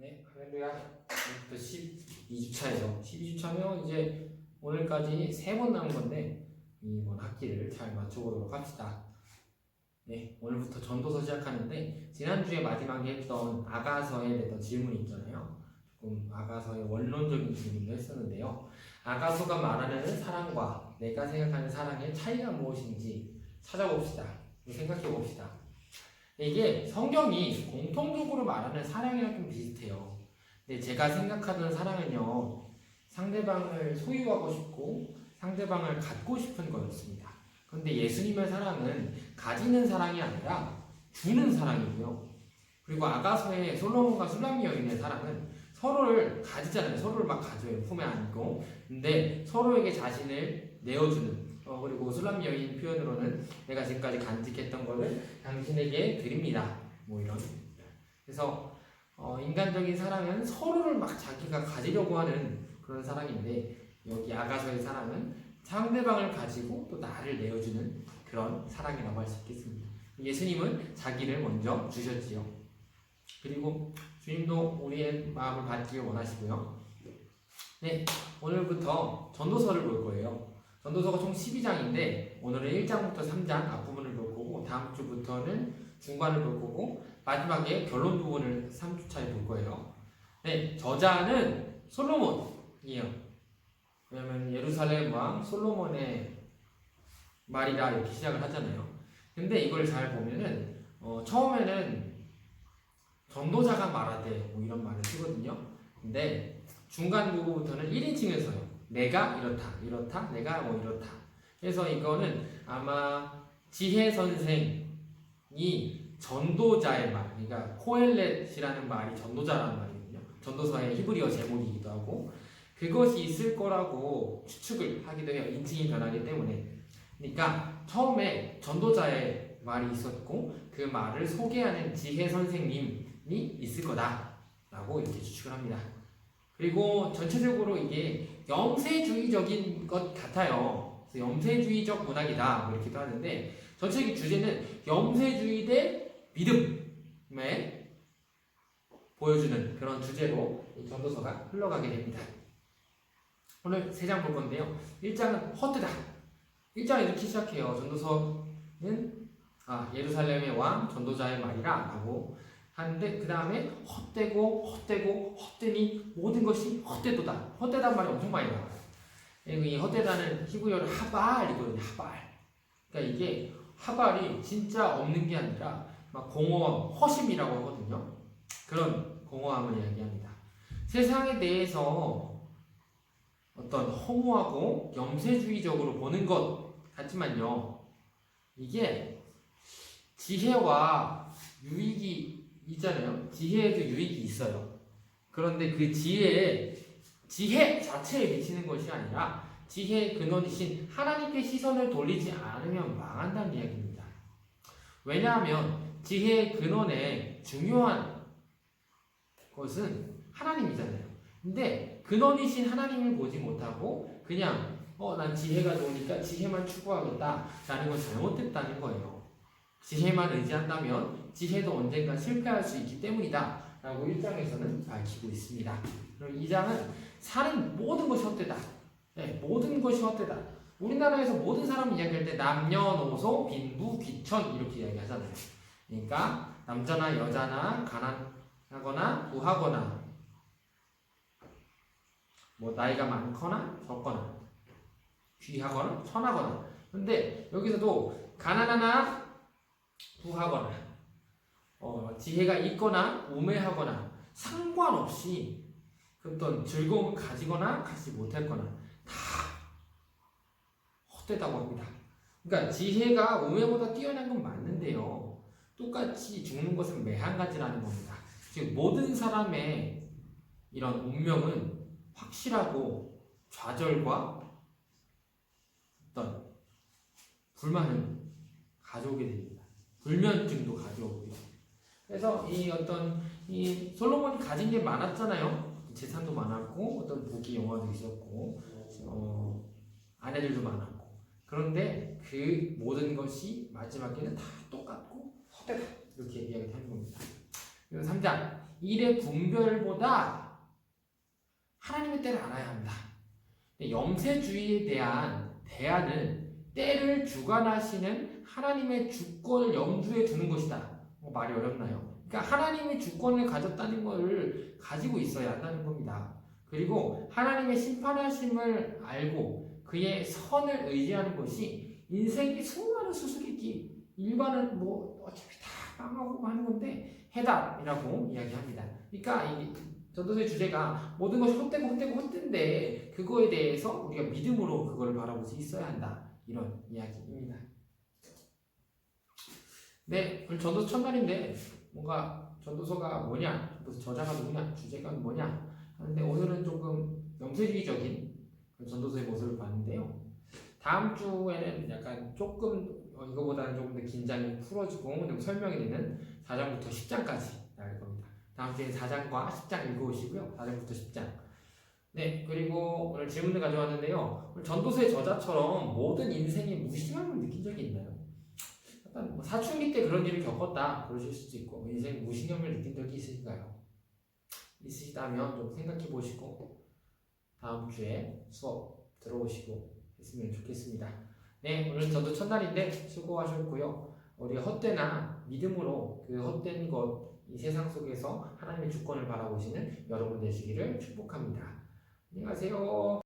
네, 할렐루야. 오늘부터 12주차예요. 12주차면 이제 오늘까지 세 번 남은 건데 이번 학기를 잘 맞춰보도록 합시다. 네, 오늘부터 전도서 시작하는데 지난주에 마지막에 했던 아가서에 대한 질문이 있잖아요. 조금 아가서의 원론적인 질문도 했었는데요. 아가서가 말하는 사랑과 내가 생각하는 사랑의 차이가 무엇인지 찾아봅시다. 생각해 봅시다. 이게 성경이 공통적으로 말하는 사랑이랑 좀 비슷해요. 근데 제가 생각하는 사랑은요, 상대방을 소유하고 싶고 상대방을 갖고 싶은 거였습니다. 그런데 예수님의 사랑은 가지는 사랑이 아니라 주는 사랑이고요. 그리고 아가서의 솔로몬과 술라미 여인의 사랑은 서로를 가지잖아요. 서로를 막 가져요. 품에 안고. 근데 서로에게 자신을 내어주는 어, 그리고 술람 여인 표현으로는 내가 지금까지 간직했던 것을 당신에게 드립니다. 뭐 이런. 그래서 어, 인간적인 사랑은 서로를 막 자기가 가지려고 하는 그런 사랑인데 여기 아가서의 사랑은 상대방을 가지고 또 나를 내어주는 그런 사랑이라고 할 수 있겠습니다. 예수님은 자기를 먼저 주셨지요. 그리고 주님도 우리의 마음을 받기를 원하시고요. 네, 오늘부터 전도서를 볼 거예요. 전도서가 총 12장인데 오늘은 1장부터 3장 앞부분을 볼 거고 다음 주부터는 중반을 볼 거고 마지막에 결론 부분을 3주차에 볼 거예요. 네, 저자는 솔로몬이에요. 왜냐면 예루살렘 왕 솔로몬의 말이라 이렇게 시작을 하잖아요. 근데 이걸 잘 보면은 어, 처음에는 전도자가 말하되 뭐 이런 말을 쓰거든요. 근데 중간 부분부터는 1인칭을 써요. 내가 이렇다, 이렇다, 내가 뭐 이렇다. 그래서 이거는 아마 지혜 선생이 전도자의 말, 그러니까 코엘렛이라는 말이 전도자라는 말이거든요. 전도서의 히브리어 제목이기도 하고 그것이 있을 거라고 추측을 하기도 해요. 인칭이 변하기 때문에. 그러니까 처음에 전도자의 말이 있었고 그 말을 소개하는 지혜 선생님이 있을 거다라고 이렇게 추측을 합니다. 그리고 전체적으로 이게 영세주의적인 것 같아요. 그래서 영세주의적 문학이다 뭐 이렇게도 하는데 전체적인 주제는 영세주의 대 믿음에 보여주는 그런 주제로 이 전도서가 흘러가게 됩니다. 오늘 세 장 볼 건데요. 1장은 헛되다. 1장 이렇게 시작해요. 전도서는 아, 예루살렘의 왕 전도자의 말이라 라고 하는데 그 다음에 헛되고 헛되고 헛되니 모든 것이 헛되도다. 헛되단 말이 엄청 많이 나와요. 그리고 이 헛되다는 히브리어로 하발이거든요. 하발. 그러니까 이게 하발이 진짜 없는 게 아니라 막 공허함, 허심이라고 하거든요. 그런 공허함을 이야기합니다. 세상에 대해서 어떤 허무하고 염세주의적으로 보는 것 같지만요. 이게 지혜와 유익이 있잖아요. 지혜에도 유익이 있어요. 그런데 그 지혜에 지혜 자체에 미치는 것이 아니라 지혜의 근원이신 하나님께 시선을 돌리지 않으면 망한다는 이야기입니다. 왜냐하면 지혜의 근원에 중요한 것은 하나님이잖아요. 근데 근원이신 하나님을 보지 못하고 그냥 어 난 지혜가 좋으니까 지혜만 추구하겠다 라는 건 잘못됐다는 거예요. 지혜만 의지한다면 지혜도 언젠가 실패할 수 있기 때문이다. 라고 1장에서는 밝히고 있습니다. 그럼 2장은 사는 모든 것이 헛되다. 네, 모든 것이 헛되다. 우리나라에서 모든 사람 이야기할 때 남녀노소, 빈부, 귀천 이렇게 이야기하잖아요. 그러니까 남자나 여자나 가난하거나 부하거나 뭐 나이가 많거나 적거나 귀하거나 천하거나 근데 여기서도 가난하나 부하거나 어, 지혜가 있거나 우매하거나 상관없이 어떤 즐거움을 가지거나 갖지 못했거나 다 헛되다고 합니다. 그러니까 지혜가 우매보다 뛰어난 건 맞는데요. 똑같이 죽는 것은 매한가지라는 겁니다. 즉 모든 사람의 이런 운명은 확실하고 좌절과 어떤 불만을 가져오게 됩니다. 불면증도 가져오고요. 그래서 이 어떤 이 솔로몬이 가진 게 많았잖아요. 재산도 많았고 어떤 부귀 영화도 있었고 어, 아내들도 많았고 그런데 그 모든 것이 마지막에는 다 똑같고 헛되다 이렇게 이야기하는 겁니다. 그리고 3장 일의 분별보다 하나님의 때를 알아야 합니다. 염세주의에 대한 대안은 때를 주관하시는 하나님의 주권을 염두에 두는 것이다. 뭐 말이 어렵나요? 그러니까 하나님의 주권을 가졌다는 것을 가지고 있어야 한다는 겁니다. 그리고 하나님의 심판하심을 알고 그의 선을 의지하는 것이 인생의 수많은 수수께끼 일반은 뭐 어차피 다 망하고 하는 건데 해답이라고 이야기합니다. 그러니까 이 전도서의 주제가 모든 것이 헛되고 헛되고 헛된데 그거에 대해서 우리가 믿음으로 그거를 바라볼 수 있어야 한다. 이런 이야기입니다. 네, 오늘 전도서 첫날인데 뭔가 전도서가 뭐냐, 전도서 저자가 누구냐, 주제가 뭐냐 하는데 오늘은 조금 영세주의적인 그런 전도서의 모습을 봤는데요. 다음 주에는 약간 조금 어, 이거보다는 조금 더 긴장이 풀어지고 좀 설명이 되는 4장부터 10장까지 나갈 겁니다. 다음 주에 4장과 10장 읽어오시고요. 4장부터 10장. 네, 그리고 오늘 질문을 가져왔는데요. 전도서의 저자처럼 모든 인생에 무심함을 느낀 적이 있나요? 사춘기 때 그런 일을 겪었다 그러실 수도 있고 인생 무신경을 느낀 적이 있으신가요? 있으시다면 좀 생각해 보시고 다음 주에 수업 들어오시고 했으면 좋겠습니다. 네, 오늘 저도 첫날인데 수고하셨고요. 우리 헛되나 믿음으로 그 헛된 것, 이 세상 속에서 하나님의 주권을 바라보시는 여러분 되시기를 축복합니다. 안녕하세요.